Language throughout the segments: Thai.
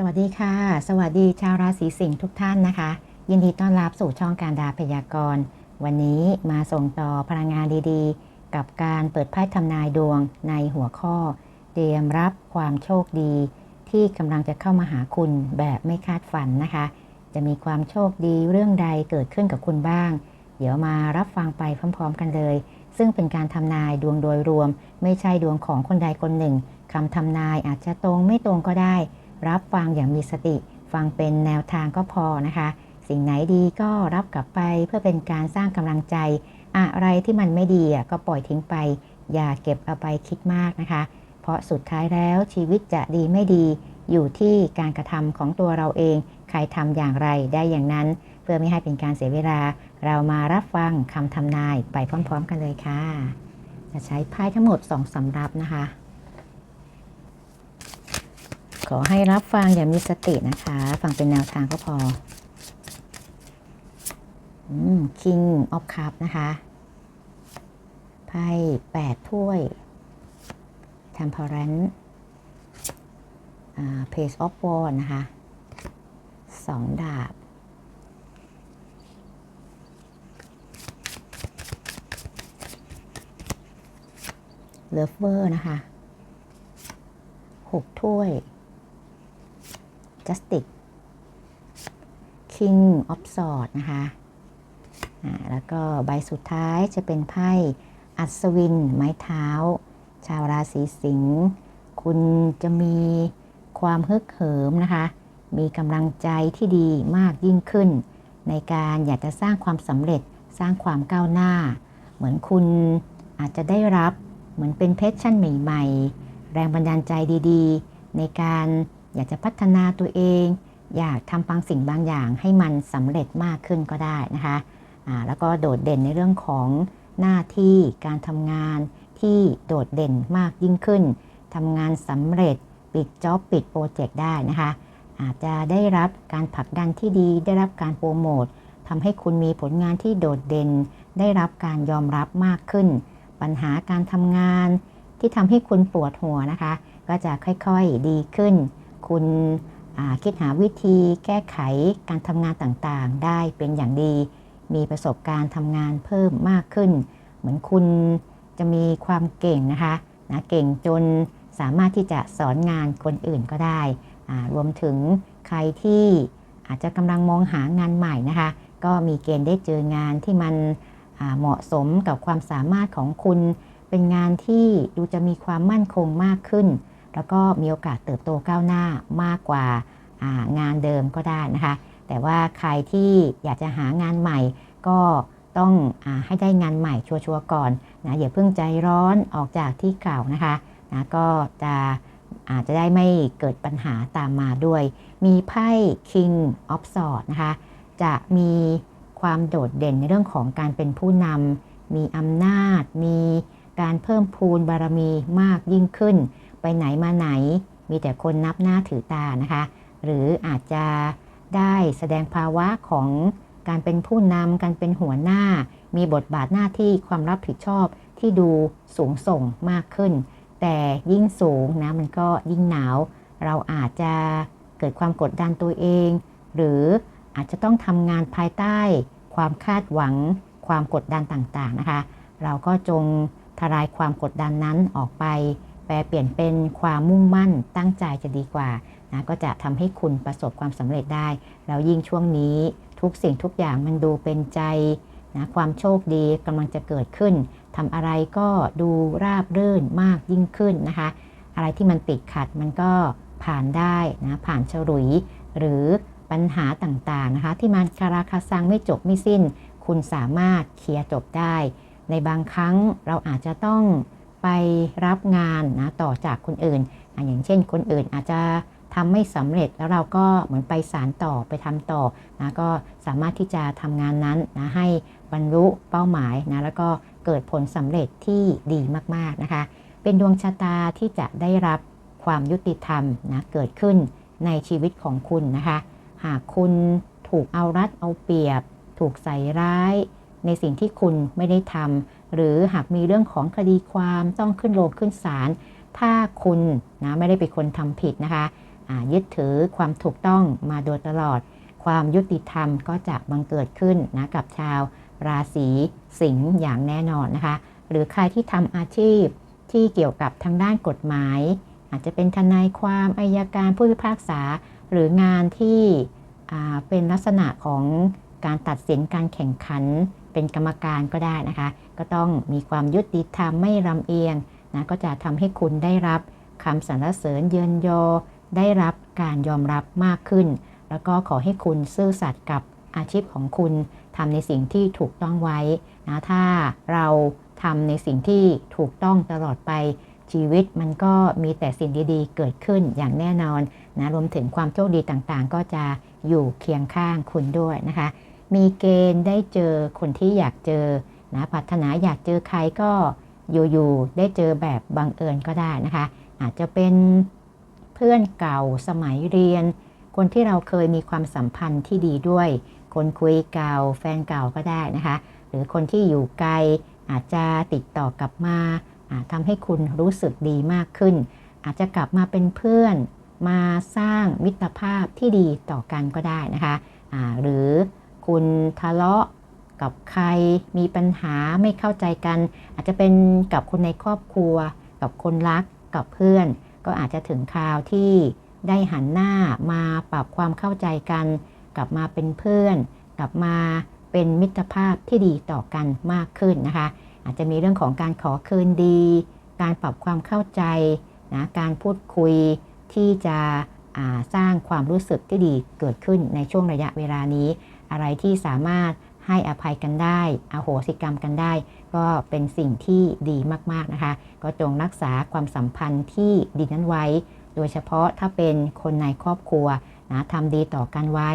สวัสดีค่ะ สวัสดีชาวราศีสิงห์ทุกท่านนะคะ ยินดีต้อนรับสู่ช่องการดาพยากรณ์ วันนี้มาส่งต่อพลังงานดีๆ กับการเปิดไพ่ทำนายดวงในหัวข้อ เตรียมรับความโชคดี ที่กำลังจะเข้ามาหาคุณแบบไม่คาดฝันนะคะ จะมีความโชคดีเรื่องใดเกิดขึ้นกับคุณบ้าง เดี๋ยวมารับฟังไปพร้อม ๆ กันเลย ซึ่งเป็นการทำนายดวงโดยรวม ไม่ใช่ดวงของคนใดคนหนึ่งคำทำนายอาจจะตรงไม่ตรงก็ได้ รับฟังอย่างมีสติ ฟังเป็นแนวทางก็พอนะคะ สิ่งไหนดีก็รับกลับไปเพื่อเป็นการสร้างกำลังใจ อะไรที่มันไม่ดีก็ปล่อยทิ้งไป อย่าเก็บเอาไปคิดมากนะคะ เพราะสุดท้ายแล้วชีวิตจะดีไม่ดี อยู่ที่การกระทำของตัวเราเอง ใครทำอย่างไรได้อย่างนั้น เพื่อไม่ให้เป็นการเสียเวลา เรามารับฟังคำทำนายไปพร้อม ๆ กันเลยค่ะ จะใช้ไพ่ทั้งหมด2สำรับนะคะ ขอให้รับฟังอย่างมีสตินะคะ ฟังเป็นแนวทางก็พอ King of Cup นะคะไพ่แปดถ้วย Temperance Page of w a r นะคะสองดาบเลฟเวอร์นะคะหกถ้วย Justice King of Swords นะคะแล้วก็ใบสุดท้ายจะเป็นไพ่อัศวิน ไม้เท้า ชาวราศีสิงห์ คุณจะมีความฮึกเหิมนะคะ มีกำลังใจที่ดีมากยิ่งขึ้น ในการอยากจะสร้างความสำเร็จ สร้างความก้าวหน้า เหมือนคุณอาจจะได้รับเหมือนเป็นเพชชั่นใหม่ ๆ แรงบันดาลใจดีๆ ในการ อยากจะพัฒนาตัวเอง อยากทำบางสิ่งบางอย่างให้มันสำเร็จมากขึ้นก็ได้นะคะแล้วก็โดดเด่นในเรื่องของหน้าที่การทำงานที่โดดเด่นมากยิ่งขึ้นทำงานสำเร็จปิดจ็อบปิดโปรเจกต์ได้นะคะ อาจจะได้รับการผลักดันที่ดีได้รับการโปรโมททำให้คุณมีผลงานที่โดดเด่น ได้รับการยอมรับมากขึ้น ปัญหาการทำงานที่ทำให้คุณปวดหัวนะคะ ก็จะค่อยๆดีขึ้น คุณคิดหาวิธีแก้ไขการทำงานต่างๆ ได้เป็นอย่างดี มีประสบการณ์ทำงานเพิ่มมากขึ้น เหมือนคุณจะมีความเก่งนะคะนะเก่งจนสามารถที่จะสอนงานคนอื่นก็ได้ รวมถึงใครที่อาจจะกำลังมองหางานใหม่นะคะ ก็มีเกณฑ์ได้เจองานที่มันเหมาะสมกับความสามารถของคุณ เป็นงานที่ดูจะมีความมั่นคงมากขึ้น แล้วก็มีโอกาสเติบโตก้าวหน้ามากกว่างานเดิมก็ได้นะคะ แต่ว่าใครที่อยากจะหางานใหม่ ก็ต้องอให้ได้งานใหม่ชัวร์ๆก่อนนะอย่าเพิ่งใจร้อนออกจากที่เก่านะคะนะก็จะอาจจะได้ไม่เกิดปัญหาตามมาด้วย มีไพ่ King of Swords นะคะ จะมีความโดดเด่นในเรื่องของการเป็นผู้นำมีอำนาจ มีการเพิ่มพูนบารมีมากยิ่งขึ้น ไปไหนมาไหน มีแต่คนนับหน้าถือตานะคะ หรืออาจจะได้แสดงภาวะของการเป็นผู้นำการเป็นหัวหน้า มีบทบาทหน้าที่ความรับผิดชอบที่ดูสูงส่งมากขึ้น แต่ยิ่งสูงนะมันก็ยิ่งหนาว เราอาจจะเกิดความกดดันตัวเอง หรืออาจจะต้องทำงานภายใต้ ความคาดหวัง ความกดดันต่างๆนะคะ เราก็จงทลายความกดดันนั้นออกไป แปลเปลี่ยนเป็นความมุ่งมั่นตั้งใจจะดีกว่านะก็จะทำให้คุณประสบความสำเร็จได้ แล้วยิ่งช่วงนี้ทุกสิ่งทุกอย่างมันดูเป็นใจนะความโชคดีกำลังจะเกิดขึ้นทำอะไรก็ดูราบรื่นมากยิ่งขึ้นนะคะ อะไรที่มันติดขัดมันก็ผ่านได้นะผ่านฉลุย หรือปัญหาต่างๆนะคะที่มันคาราคาซังไม่จบไม่สิ้น คุณสามารถเคลียร์จบได้ ในบางครั้งเราอาจจะต้อง ไปรับงานนะต่อจากคนอื่นออย่างเช่นคนอื่นอาจจะทำไม่สำเร็จแล้วเราก็เหมือนไปสารต่อไปทำต่อนะก็สามารถที่จะทำงานนั้นนะให้บรรลุเป้าหมายนะแล้วก็เกิดผลสำเร็จที่ดีมากๆนะคะ เป็นดวงชะตาที่จะได้รับความยุติธรรมนะเกิดขึ้นในชีวิตของคุณนะคะ หากคุณถูกเอารัดเอาเปรียบ ถูกใส่ร้าย ในสิ่งที่คุณไม่ได้ทำ หรือหากมีเรื่องของคดีความต้องขึ้นโรงขึ้นศาลถ้าคุณนะไม่ได้เป็นคนทำผิดนะคะยึดถือความถูกต้องมาโดยตลอด ความยุติธรรมก็จะบังเกิดขึ้นนะกับชาวราศีสิงห์อย่างแน่นอนนะคะ หรือใครที่ทำอาชีพที่เกี่ยวกับทางด้านกฎหมาย อาจจะเป็นทนายความอายการผู้พิพากษา หรืองานที่เป็นลักษณะของการตัดสินการแข่งขัน เป็นกรรมการก็ได้นะคะ ก็ต้องมีความยุติธรรมไม่รำเอียงนะก็จะทำให้คุณได้รับคำสรรเสริญเยินยอ ได้รับการยอมรับมากขึ้น แล้วก็ขอให้คุณซื่อสัตย์กับอาชีพของคุณทำในสิ่งที่ถูกต้องไว้นะถ้าเราทำในสิ่งที่ถูกต้องตลอดไปชีวิตมันก็มีแต่สิ่งดีๆ เกิดขึ้นอย่างแน่นอนนะรวมถึงความโชคดีต่างๆ ก็จะอยู่เคียงข้างคุณด้วยนะคะ มีเกณฑ์ได้เจอคนที่อยากเจอนะปรารถนาอยากเจอใครก็อยู่ๆได้เจอแบบบังเอิญก็ได้นะคะ อาจจะเป็นเพื่อนเก่าสมัยเรียน คนที่เราเคยมีความสัมพันธ์ที่ดีด้วย คนคุยเก่าแฟนเก่าก็ได้นะคะ หรือคนที่อยู่ไกลอาจจะติดต่อกลับมาอาจทำให้คุณรู้สึกดีมากขึ้น อาจจะกลับมาเป็นเพื่อนมาสร้างมิตรภาพที่ดีต่อกันก็ได้นะคะะหรือ คุณทะเลาะกับใครมีปัญหาไม่เข้าใจกัน อาจจะเป็นกับคนในครอบครัว กับคนรักกับเพื่อน ก็อาจจะถึงคราวที่ได้หันหน้ามาปรับความเข้าใจกัน กลับมาเป็นเพื่อน กลับมาเป็นมิตรภาพที่ดีต่อกันมากขึ้นนะคะ อาจจะมีเรื่องของการขอคืนดี การปรับความเข้าใจนะการพูดคุยที่จะสร้างความรู้สึกที่ดีเกิดขึ้นในช่วงระยะเวลานี้ อะไรที่สามารถให้อภัยกันได้อโหสิกรรมกันได้ ก็เป็นสิ่งที่ดีมากๆนะคะ ก็จงรักษาความสัมพันธ์ที่ดีนั้นไว้ โดยเฉพาะถ้าเป็นคนในครอบครัวนะทำดีต่อกันไว้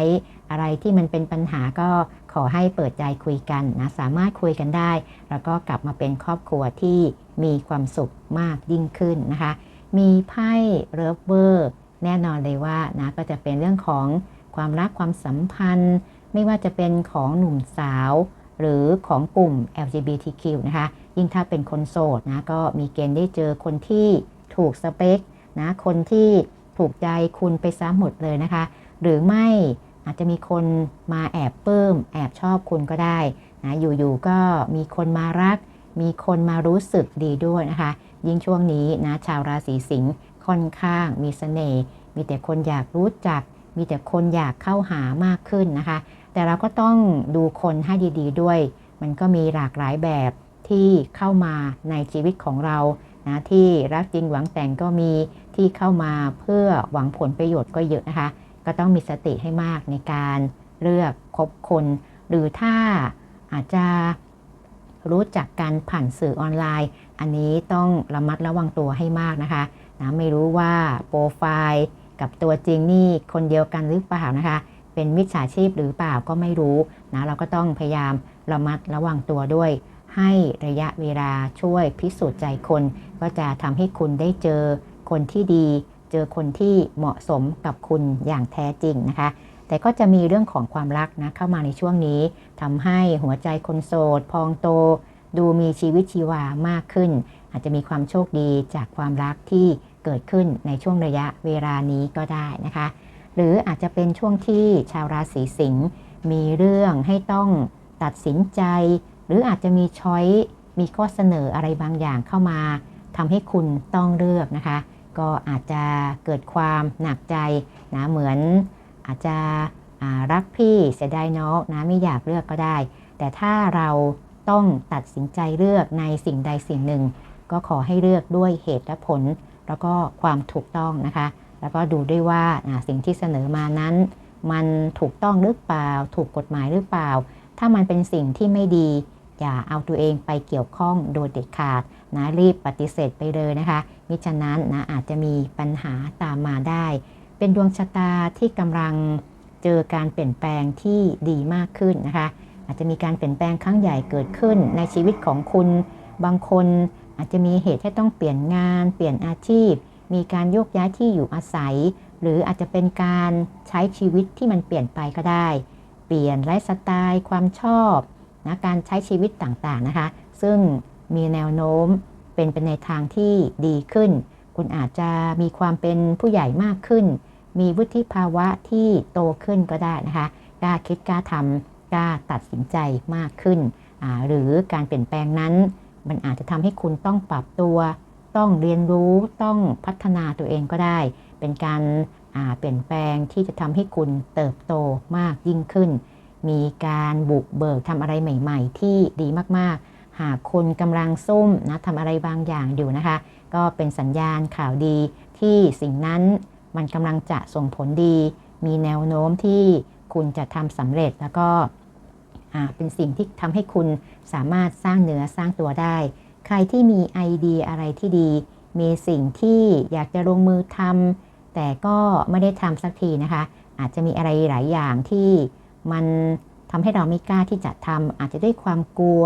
อะไรที่มันเป็นปัญหาก็ขอให้เปิดใจคุยกันนะสามารถคุยกันได้ แล้วก็กลับมาเป็นครอบครัวที่มีความสุขมากยิ่งขึ้นนะคะ มีไพ่เริฟเวอร์แน่นอนเลยว่านะก็จะเป็นเรื่องของความรักความสัมพันธ์ ไม่ว่าจะเป็นของหนุ่มสาว หรือของกลุ่ม LGBTQ นะคะ ยิ่งถ้าเป็นคนโสดนะก็มีเกณฑ์ได้เจอคนที่ถูกสเปคนะคนที่ถูกใจคุณไปซ้ำหมดเลยนะคะ หรือไม่อาจจะมีคนมาแอบเพิ่มแอบชอบคุณก็ได้นะอยู่ๆก็มีคนมารัก มีคนมารู้สึกดีด้วยนะคะ ยิ่งช่วงนี้นะชาวราศีสิงห์ค่อนข้างมีสเสน่ห์มีแต่คนอยากรู้จัก มีแต่คนอยากเข้าหามากขึ้นนะคะ แต่เราก็ต้องดูคนให้ดีๆด้วย มันก็มีหลากหลายแบบที่เข้ามาในชีวิตของเรานะที่รักจริงหวังแต่งก็มีที่เข้ามาเพื่อหวังผลประโยชน์ก็เยอะนะคะ ก็ต้องมีสติให้มากในการเลือกคบคน หรือถ้าอาจจะรู้จักกันผ่านสื่อออนไลน์ อันนี้ต้องระมัดระวังตัวให้มากนะคะนะไม่รู้ว่าโปรไฟล์กับตัวจริงนี่คนเดียวกันหรือเปล่านะคะ เป็นมิจฉาชีพหรือเปล่าก็ไม่รู้นะเราก็ต้องพยายามระมัดระวังตัวด้วย ให้ระยะเวลาช่วยพิสูจน์ใจคน ก็จะทำให้คุณได้เจอคนที่ดี เจอคนที่เหมาะสมกับคุณอย่างแท้จริงนะคะ แต่ก็จะมีเรื่องของความรักนะเข้ามาในช่วงนี้ทำให้หัวใจคนโสด พองโต ดูมีชีวิตชีวามากขึ้น อาจจะมีความโชคดีจากความรักที่เกิดขึ้นในช่วงระยะเวลานี้ก็ได้นะคะ หรืออาจจะเป็นช่วงที่ชาวราศีสิงห์มีเรื่องให้ต้องตัดสินใจ หรืออาจจะมีช้อยมีข้อเสนออะไรบางอย่างเข้ามาทำให้คุณต้องเลือกนะคะ ก็อาจจะเกิดความหนักใจนะเหมือนอาจจะรักพี่เสียดายน้องนะไม่อยากเลือกก็ได้ แต่ถ้าเราต้องตัดสินใจเลือกในสิ่งใดสิ่งหนึ่ง ก็ขอให้เลือกด้วยเหตุและผล แล้วก็ความถูกต้องนะคะ แล้วก็ดูด้วยว่าสิ่งที่เสนอมานั้น มันถูกต้องหรือเปล่า ถูกกฎหมายหรือเปล่า ถ้ามันเป็นสิ่งที่ไม่ดี อย่าเอาตัวเองไปเกี่ยวข้องโดยเด็ดขาดนะรีบปฏิเสธไปเลยนะคะมิฉะนั้นนะอาจจะมีปัญหาตามมาได้ เป็นดวงชะตาที่กำลังเจอการเปลี่ยนแปลงที่ดีมากขึ้นนะคะ อาจจะมีการเปลี่ยนแปลงครั้งใหญ่เกิดขึ้นในชีวิตของคุณ บางคนอาจจะมีเหตุให้ต้องเปลี่ยนงาน เปลี่ยนอาชีพ มีการโยกย้ายที่อยู่อาศัย หรืออาจจะเป็นการใช้ชีวิตที่มันเปลี่ยนไปก็ได้ เปลี่ยนไลฟ์สไตล์ความชอบนะการใช้ชีวิตต่างๆนะคะ ซึ่งมีแนวโน้มเป็นไปในทางที่ดีขึ้น คุณอาจจะมีความเป็นผู้ใหญ่มากขึ้น มีวุฒิภาวะที่โตขึ้นก็ได้นะคะกล้าคิดกล้าทำกล้าตัดสินใจมากขึ้น หรือการเปลี่ยนแปลงนั้น มันอาจจะทำให้คุณต้องปรับตัว ต้องเรียนรู้ต้องพัฒนาตัวเองก็ได้ เป็นการเปลี่ยนแปลงที่จะทำให้คุณเติบโตมากยิ่งขึ้น มีการบุกเบิกทำอะไรใหม่ ๆ ที่ดีมากๆ หากคุณกำลังซุ่มนะทำอะไรบางอย่างอยู่นะคะ ก็เป็นสัญญาณข่าวดีที่สิ่งนั้นมันกำลังจะส่งผลดี มีแนวโน้มที่คุณจะทำสำเร็จแล้วก็เป็นสิ่งที่ทำให้คุณสามารถสร้างเนื้อสร้างตัวได้ ใครที่มีไอเดียอะไรที่ดี มีสิ่งที่อยากจะลงมือทำแต่ก็ไม่ได้ทำสักทีนะคะ อาจจะมีอะไรหลายอย่างที่มันทำให้เราไม่กล้าที่จะทำอาจจะด้วยความกลัว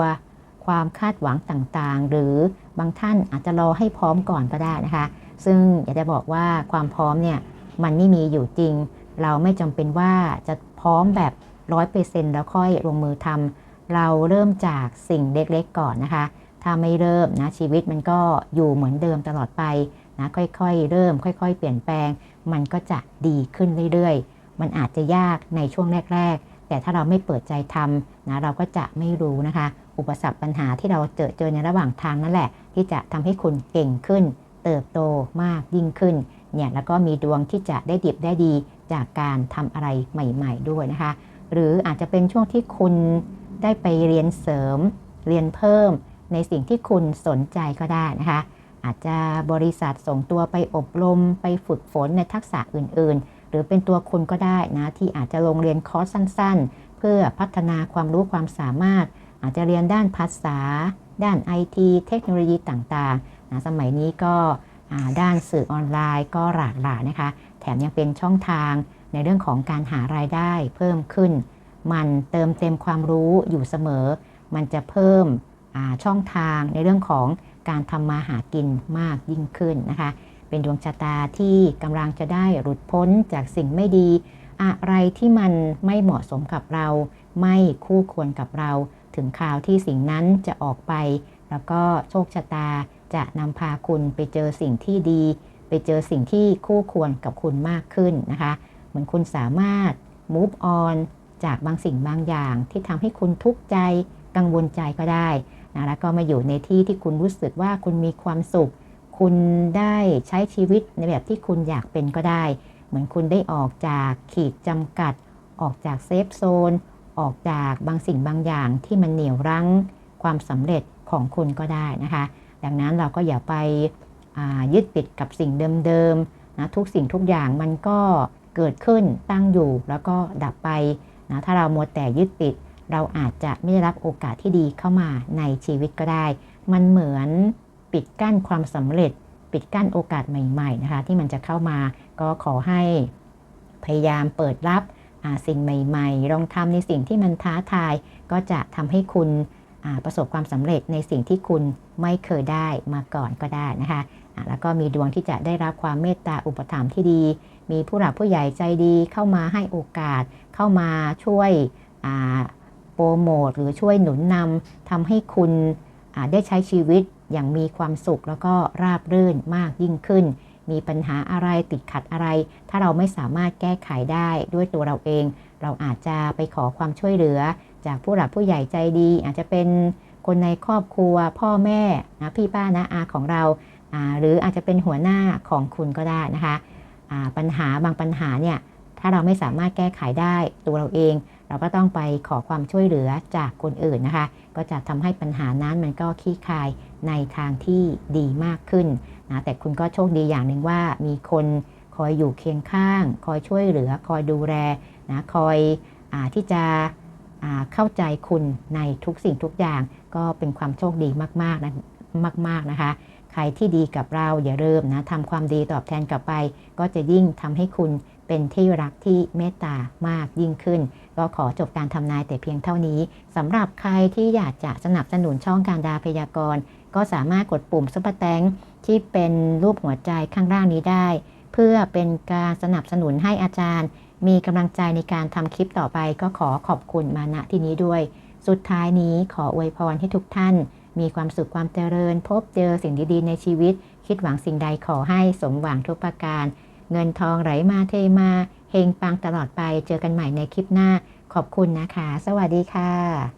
ความคาดหวังต่างๆ หรือบางท่านอาจจะรอให้พร้อมก่อนก็ได้นะคะ ซึ่งอยากจะบอกว่าความพร้อมเนี่ยมันไม่มีอยู่จริง เราไม่จำเป็นว่าจะพร้อมแบบร้อยเปอร์เซ็นต์แล้วค่อยลงมือทำเราเริ่มจากสิ่งเล็กๆก่อนนะคะ ถ้าไม่เริ่มนะชีวิตมันก็อยู่เหมือนเดิมตลอดไปนะค่อยๆ เริ่ม ค่อย ๆ เปลี่ยนแปลง มันก็จะดีขึ้นเรื่อยๆ มันอาจจะยากในช่วงแรก ๆ แต่ถ้าเราไม่เปิดใจทำนะเราก็จะไม่รู้นะคะ อุปสรรคปัญหาที่เราเจอเจอในระหว่างทางนั่นแหละ ที่จะทำให้คุณเก่งขึ้น เติบโตมากยิ่งขึ้นเนี่ยแล้วก็มีดวงที่จะได้ดิบได้ดีจากการทำอะไรใหม่ ๆ ด้วยนะคะ หรืออาจจะเป็นช่วงที่คุณได้ไปเรียนเสริม เรียนเพิ่ม ในสิ่งที่คุณสนใจก็ได้นะคะ อาจจะบริษัทส่งตัวไปอบรม ไปฝึกฝนในทักษะอื่น ๆ หรือเป็นตัวคุณก็ได้นะที่อาจจะลงเรียนคอร์สสั้น ๆ เพื่อพัฒนาความรู้ความสามารถ อาจจะเรียนด้านภาษา ด้านไอทีเทคโนโลยีต่างๆนะสมัยนี้ก็ด้านสื่อออนไลน์ก็หลากหลายนะคะ แถมยังเป็นช่องทางในเรื่องของการหารายได้เพิ่มขึ้น มันเติมเต็มความรู้อยู่เสมอ มันจะเพิ่ม ช่องทางในเรื่องของการทำมาหากินมากยิ่งขึ้นนะคะ เป็นดวงชะตาที่กำลังจะได้หลุดพ้นจากสิ่งไม่ดี อะไรที่มันไม่เหมาะสมกับเรา ไม่คู่ควรกับเรา ถึงคราวที่สิ่งนั้นจะออกไป แล้วก็โชคชะตาจะนำพาคุณไปเจอสิ่งที่ดี ไปเจอสิ่งที่คู่ควรกับคุณมากขึ้นนะคะ เหมือนคุณสามารถ move on จากบางสิ่งบางอย่างที่ทำให้คุณทุกข์ใจกังวลใจก็ได้ นะแล้วก็มาอยู่ในที่ที่คุณรู้สึกว่าคุณมีความสุข คุณได้ใช้ชีวิตในแบบที่คุณอยากเป็นก็ได้ เหมือนคุณได้ออกจากขีดจำกัด ออกจากเซฟโซน ออกจากบางสิ่งบางอย่างที่มันเหนี่ยวรั้งความสำเร็จของคุณก็ได้นะคะ ดังนั้นเราก็อย่าไปยึดติดกับสิ่งเดิมๆนะทุกสิ่งทุกอย่างมันก็เกิดขึ้นตั้งอยู่แล้วก็ดับไปนะถ้าเรามัวแต่ยึดติด เราอาจจะไม่ได้รับโอกาสที่ดีเข้ามาในชีวิตก็ได้ มันเหมือนปิดกั้นความสำเร็จ ปิดกั้นโอกาสใหม่ๆนะคะที่มันจะเข้ามาก็ขอให้พยายามเปิดรับสิ่งใหม่ ๆ ลองทำในสิ่งที่มันท้าทาย ก็จะทำให้คุณประสบความสำเร็จในสิ่งที่คุณไม่เคยได้มาก่อนก็ได้นะคะแล้วก็มีดวงที่จะได้รับความเมตตาอุปถัมภ์ที่ดี มีผู้หลักผู้ใหญ่ใจดีเข้ามาให้โอกาสเข้ามาช่วย โปรโมทหรือช่วยหนุนนำทำให้คุณได้ใช้ชีวิตอย่างมีความสุขแล้วก็ราบรื่นมากยิ่งขึ้น มีปัญหาอะไรติดขัดอะไร ถ้าเราไม่สามารถแก้ไขได้ด้วยตัวเราเอง เราอาจจะไปขอความช่วยเหลือ จากผู้หลักผู้ใหญ่ใจดี อาจจะเป็นคนในครอบครัว พ่อแม่นะพี่ป้านะอาของเราหรืออาจจะเป็นหัวหน้าของคุณก็ได้นะคะปัญหาบางปัญหาเนี่ยถ้าเราไม่สามารถแก้ไขได้ตัวเราเอง เราก็ต้องไปขอความช่วยเหลือจากคนอื่นนะคะ ก็จะทำให้ปัญหานั้นมันก็คลี่คลายในทางที่ดีมากขึ้นนะแต่คุณก็โชคดีอย่างหนึ่งว่ามีคนคอยอยู่เคียงข้าง คอยช่วยเหลือ คอยดูแลนะคอยอที่จะเข้าใจคุณในทุกสิ่งทุกอย่าง ก็เป็นความโชคดีมากๆนะมาก ๆนะคะ ใครที่ดีกับเราอย่าเริ่มนะทำความดีตอบแทนกลับไป ก็จะยิ่งทำให้คุณ เป็นที่รักที่เมตตามากยิ่งขึ้น ก็ขอจบการทำนายแต่เพียงเท่านี้สำหรับใครที่อยากจะสนับสนุนช่องการดาพยากรณ์ก็สามารถกดปุ่มซุปเปอร์แตงที่เป็นรูปหัวใจข้างล่างนี้ได้ เพื่อเป็นการสนับสนุนให้อาจารย์ มีกำลังใจในการทำคลิปต่อไปก็ขอขอบคุณมาณที่นี้ด้วย สุดท้ายนี้ขออวยพรให้ทุกท่าน มีความสุขความเจริญ พบเจอสิ่งดีๆในชีวิต คิดหวังสิ่งใดขอให้สมหวังทุกประการ เงินทองไหลมาเทมาเฮงปังตลอดไปเจอกันใหม่ในคลิปหน้าขอบคุณนะคะ สวัสดีค่ะ